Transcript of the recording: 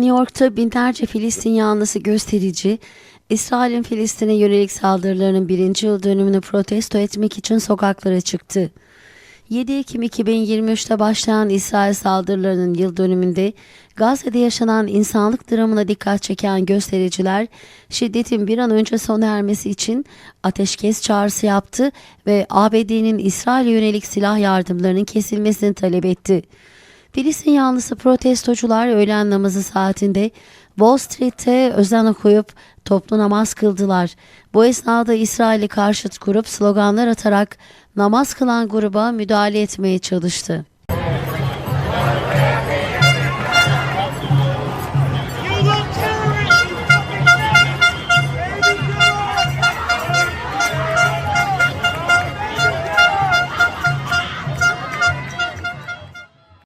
New York'ta binlerce Filistin yanlısı gösterici, İsrail'in Filistin'e yönelik saldırılarının birinci yıl dönümünü protesto etmek için sokaklara çıktı. 7 Ekim 2023'te başlayan İsrail saldırılarının yıl dönümünde Gazze'de yaşanan insanlık dramına dikkat çeken göstericiler şiddetin bir an önce sona ermesi için ateşkes çağrısı yaptı ve ABD'nin İsrail'e yönelik silah yardımlarının kesilmesini talep etti. Filistin yanlısı protestocular öğlen namazı saatinde Wall Street'te özen okuyup toplu namaz kıldılar. Bu esnada İsrail'e karşıt grup sloganlar atarak namaz kılan gruba müdahale etmeye çalıştı.